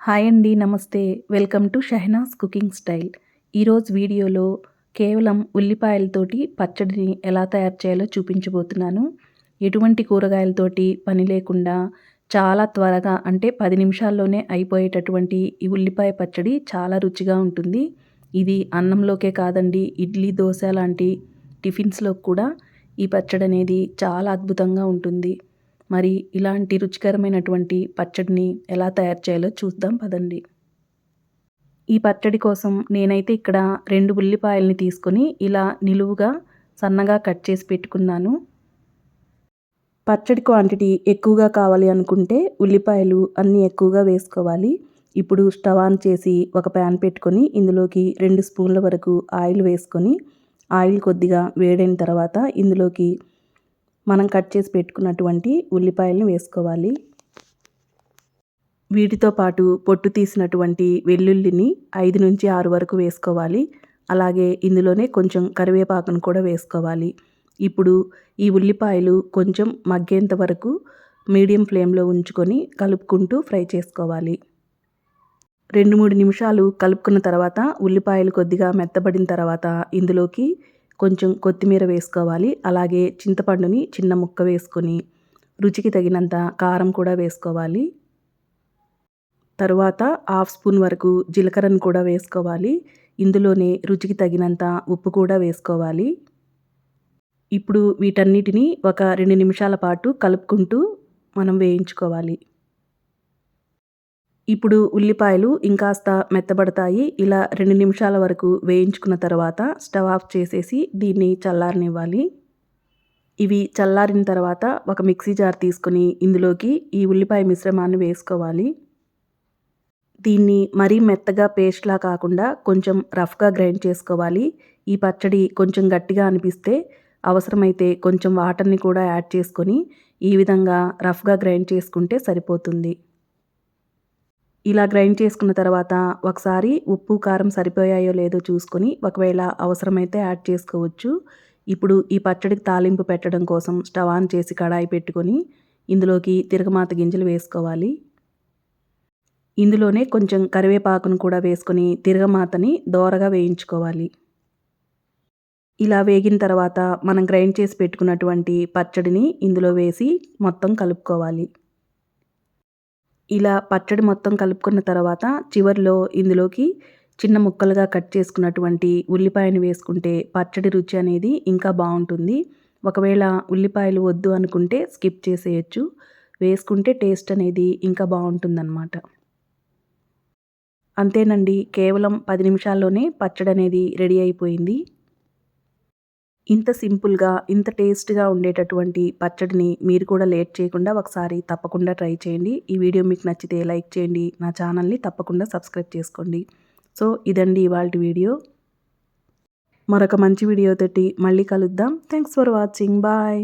Hi అండి నమస్తే. Welcome to Shehnaz's cooking style. ఈరోజు వీడియోలో కేవలం ఉల్లిపాయలతోటి పచ్చడిని ఎలా తయారు చేయాలో చూపించబోతున్నాను. ఎటువంటి కూరగాయలతోటి పని లేకుండా చాలా త్వరగా అంటే పది నిమిషాల్లోనే అయిపోయేటటువంటి ఈ ఉల్లిపాయ పచ్చడి చాలా రుచిగా ఉంటుంది. ఇది అన్నంలోకే కాదండి ఇడ్లీ దోశ లాంటి టిఫిన్స్లో కూడా ఈ పచ్చడి అనేది చాలా అద్భుతంగా ఉంటుంది. మరి ఇలాంటి రుచికరమైనటువంటి పచ్చడిని ఎలా తయారు చేయాలో చూద్దాం పదండి. ఈ పచ్చడి కోసం నేనైతే ఇక్కడ రెండు ఉల్లిపాయల్ని తీసుకొని ఇలా నిలువుగా సన్నగా కట్ చేసి పెట్టుకున్నాను. పచ్చడి క్వాంటిటీ ఎక్కువగా కావాలి అనుకుంటే ఉల్లిపాయలు అన్నీ ఎక్కువగా వేసుకోవాలి. ఇప్పుడు స్టవ్ ఆన్ చేసి ఒక ప్యాన్ పెట్టుకొని ఇందులోకి రెండు స్పూన్ల వరకు ఆయిల్ వేసుకొని ఆయిల్ కొద్దిగా వేడైన తర్వాత ఇందులోకి మనం కట్ చేసి పెట్టుకున్నటువంటి ఉల్లిపాయలను వేసుకోవాలి. వీటితో పాటు పొట్టు తీసినటువంటి వెల్లుల్లిని ఐదు నుంచి ఆరు వరకు వేసుకోవాలి. అలాగే ఇందులోనే కొంచెం కరివేపాకును కూడా వేసుకోవాలి. ఇప్పుడు ఈ ఉల్లిపాయలు కొంచెం మగ్గేంత వరకు మీడియం ఫ్లేమ్లో ఉంచుకొని కలుపుకుంటూ ఫ్రై చేసుకోవాలి. రెండు మూడు నిమిషాలు కలుపుకున్న తర్వాత ఉల్లిపాయలు కొద్దిగా మెత్తబడిన తర్వాత ఇందులోకి కొంచెం కొత్తిమీర వేసుకోవాలి. అలాగే చింతపండుని చిన్న ముక్క వేసుకొని రుచికి తగినంత కారం కూడా వేసుకోవాలి. తరువాత హాఫ్ స్పూన్ వరకు జీలకర్రను కూడా వేసుకోవాలి. ఇందులోనే రుచికి తగినంత ఉప్పు కూడా వేసుకోవాలి. ఇప్పుడు వీటన్నిటిని ఒక రెండు నిమిషాల పాటు కలుపుకుంటూ మనం వేయించుకోవాలి. ఇప్పుడు ఉల్లిపాయలు ఇంకాస్త మెత్తబడతాయి. ఇలా రెండు నిమిషాల వరకు వేయించుకున్న తర్వాత స్టవ్ ఆఫ్ చేసేసి దీన్ని చల్లారనివ్వాలి. ఇవి చల్లారిన తర్వాత ఒక మిక్సీ జార్ తీసుకొని ఇందులోకి ఈ ఉల్లిపాయ మిశ్రమాన్ని వేసుకోవాలి. దీన్ని మరీ మెత్తగా పేస్ట్లా కాకుండా కొంచెం రఫ్గా గ్రైండ్ చేసుకోవాలి. ఈ పచ్చడి కొంచెం గట్టిగా అనిపిస్తే అవసరమైతే కొంచెం వాటర్ని కూడా యాడ్ చేసుకొని ఈ విధంగా రఫ్గా గ్రైండ్ చేసుకుంటే సరిపోతుంది. ఇలా గ్రైండ్ చేసుకున్న తర్వాత ఒకసారి ఉప్పు కారం సరిపోయాయో లేదో చూసుకొని ఒకవేళ అవసరమైతే యాడ్ చేసుకోవచ్చు. ఇప్పుడు ఈ పచ్చడికి తాలింపు పెట్టడం కోసం స్టవ్ ఆన్ చేసి కడాయి పెట్టుకొని ఇందులోకి తిరగమాత గింజలు వేసుకోవాలి. ఇందులోనే కొంచెం కరివేపాకును కూడా వేసుకొని తిరగమాతని దోరగా వేయించుకోవాలి. ఇలా వేగిన తర్వాత మనం గ్రైండ్ చేసి పెట్టుకున్నటువంటి పచ్చడిని ఇందులో వేసి మొత్తం కలుపుకోవాలి. ఇలా పచ్చడి మొత్తం కలుపుకున్న తర్వాత చివరిలో ఇందులోకి చిన్న ముక్కలుగా కట్ చేసుకున్నటువంటి ఉల్లిపాయను వేసుకుంటే పచ్చడి రుచి అనేది ఇంకా బాగుంటుంది. ఒకవేళ ఉల్లిపాయలు వద్దు అనుకుంటే స్కిప్ చేసేయచ్చు. వేసుకుంటే టేస్ట్ అనేది ఇంకా బాగుంటుందన్నమాట. అంతేనండి. కేవలం పది నిమిషాల్లోనే పచ్చడి అనేది రెడీ అయిపోయింది. ఇంత సింపుల్గా ఇంత టేస్ట్గా ఉండేటటువంటి పచ్చడిని మీరు కూడా లేట్ చేయకుండా ఒకసారి తప్పకుండా ట్రై చేయండి. ఈ వీడియో మీకు నచ్చితే లైక్ చేయండి. నా ఛానల్ని తప్పకుండా సబ్స్క్రైబ్ చేసుకోండి. సో ఇదండి ఇవాళ వీడియో. మరొక మంచి వీడియోతోటి మళ్ళీ కలుద్దాం. Thanks for watching. బాయ్.